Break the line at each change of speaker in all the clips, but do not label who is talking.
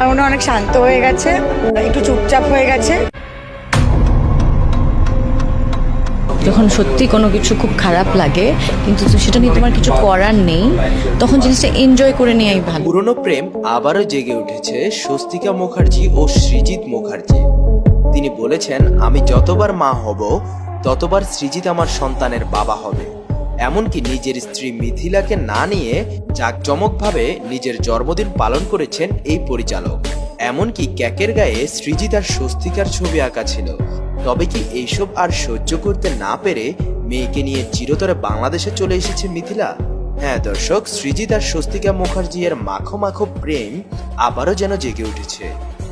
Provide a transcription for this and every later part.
আর উনি অনেক শান্ত হয়ে গেছে একটু চুপচাপ হয়ে গেছে।
যখন সত্যি কোনো কিছু খুব খারাপ লাগে কিন্তু সেটা নিয়ে তোমার কিছু করার নেই তখন জিনিসটা এনজয় করে নেওয়াই ভালো।
পুরনো প্রেম আবারও জেগে উঠেছে স্বস্তিকা মুখার্জি ও সৃজিত মুখার্জি। তিনি বলেছেন আমি যতবার মা হব ততবার সৃজিত আমার সন্তানের বাবা হবে। এমনকি নিজের স্ত্রী মিথিলাকে না নিয়ে জাঁকজমকভাবে নিজের জন্মদিন পালন করেছেন এই পরিচালক। এমনকি ক্যাকের গায়ে সৃজিত আর স্বস্তিকার ছবি আঁকা ছিল। তবে কি এইসব আর সহ্য করতে না পেরে মেয়েকে নিয়ে চিরতরে বাংলাদেশে চলে এসেছে মিথিলা? হ্যাঁ দর্শক সৃজিত আর স্বস্তিকা মুখার্জি এর মাখো মাখো প্রেম আবারও যেন জেগে উঠেছে।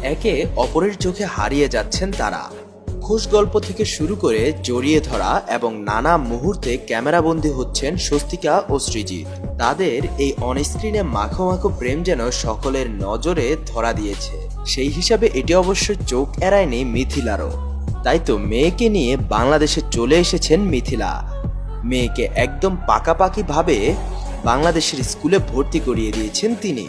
একে অপরের চোখে হারিয়ে যাচ্ছেন তারা। খুশ গল্প থেকে শুরু করে জড়িয়ে ধরা এবং নানা মুহূর্তে ক্যামেরাবন্দি হচ্ছেন স্বস্তিকা ও সৃজিত তাদের এই অনস্ক্রিনে মাখো মাখো প্রেম যেন সকলের নজরে ধরা দিয়েছে। সেই হিসাবে এটি অবশ্য চোখ এড়ায়নি মিথিলারও। তাই তো মেয়েকে নিয়ে বাংলাদেশে চলে এসেছেন মিথিলা। মেয়েকে একদম পাকাপাকি ভাবে বাংলাদেশের স্কুলে ভর্তি করিয়ে দিয়েছেন তিনি।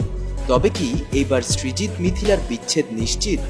তবে কি এইবার সৃজিত মিথিলার বিচ্ছেদ নিশ্চিত?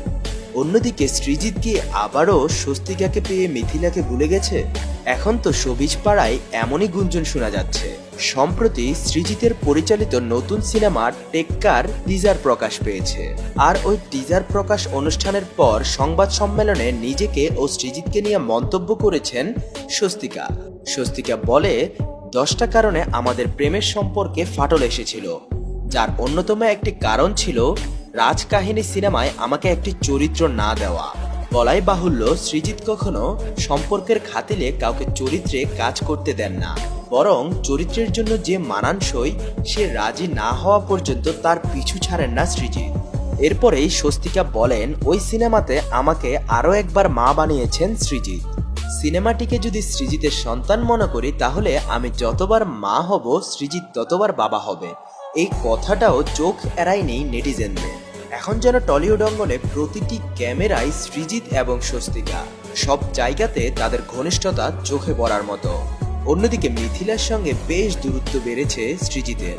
অন্যদিকে সৃজিত কি আবারও স্বস্তিকাকে পেয়ে মিথিলাকে ভুলে গেছে? এখন তো সবিজ পাড়ায় এমনই গুঞ্জন শোনা যাচ্ছে। সম্প্রতি সৃজিতের পরিচালিত নতুন সিনেমা টেক্কার টিজার প্রকাশ পেয়েছে। আর ওই টিজার প্রকাশ অনুষ্ঠানের পর সংবাদ সম্মেলনে নিজেকে ও সৃজিতকে নিয়ে মন্তব্য করেছেন স্বস্তিকা। স্বস্তিকা বলে, দশটা কারণে আমাদের প্রেমের সম্পর্কে ফাটল এসেছিল। যার অন্যতম একটি কারণ ছিল রাজকাহিনী সিনেমায় আমাকে একটি চরিত্র না দেওয়া। বলাই বাহুল্য, সৃজিত কখনো সম্পর্কের খাতিলে কাউকে চরিত্রে কাজ করতে দেন না। বরং চরিত্রের জন্য যে মানানসই, সে রাজি না হওয়া পর্যন্ত তার পিছু ছাড়েন না সৃজিত। এরপরেই স্বস্তিকা বলেন, ওই সিনেমাতে আমাকে আরও একবার মা বানিয়েছেন সৃজিত। সিনেমাটিকে যদি সৃজিতের সন্তান মনে করি, তাহলে আমি যতবার মা হব, সৃজিত ততবার বাবা হবে। এই কথাটাও চোখ এড়ায়নি নেটিজেনদের। এখন যেন টলিউড অঙ্গনে প্রতিটি ক্যামেরায় সৃজিত এবং স্বস্তিকা। সব জায়গাতে তাদের ঘনিষ্ঠতা চোখে পড়ার মতো। অন্যদিকে মিথিলার সঙ্গে বেশ দূরত্ব বেড়েছে সৃজিতের।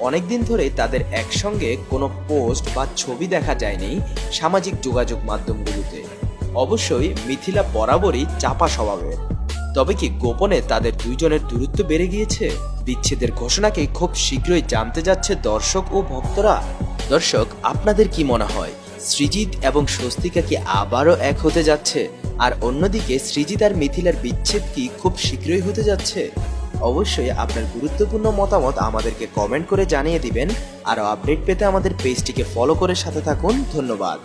অনেকদিন ধরে তাদের একসঙ্গে কোনো পোস্ট বা ছবি দেখা যায়নি সামাজিক যোগাযোগ মাধ্যমগুলোতে। অবশ্যই মিথিলা বরাবরই চাপা স্বভাবের। তবে কি গোপনে তাদের দুইজনের দূরত্ব বেড়ে গিয়েছে? বিচ্ছেদের ঘোষণাকে খুব শীঘ্রই জানতে যাচ্ছে দর্শক ও ভক্তরা। দর্শক, আপনাদের কি মনে হয় সৃজিত এবং স্বস্তিকা কি আবারও এক হতে যাচ্ছে? আর অন্যদিকে সৃজিত আর মিথিলার বিচ্ছেদ কি খুব শীঘ্রই হতে যাচ্ছে? অবশ্যই আপনার গুরুত্বপূর্ণ মতামত আমাদেরকে কমেন্ট করে জানিয়ে দিবেন। আরও আপডেট পেতে আমাদের পেজটিকে ফলো করে সাথে থাকুন। ধন্যবাদ।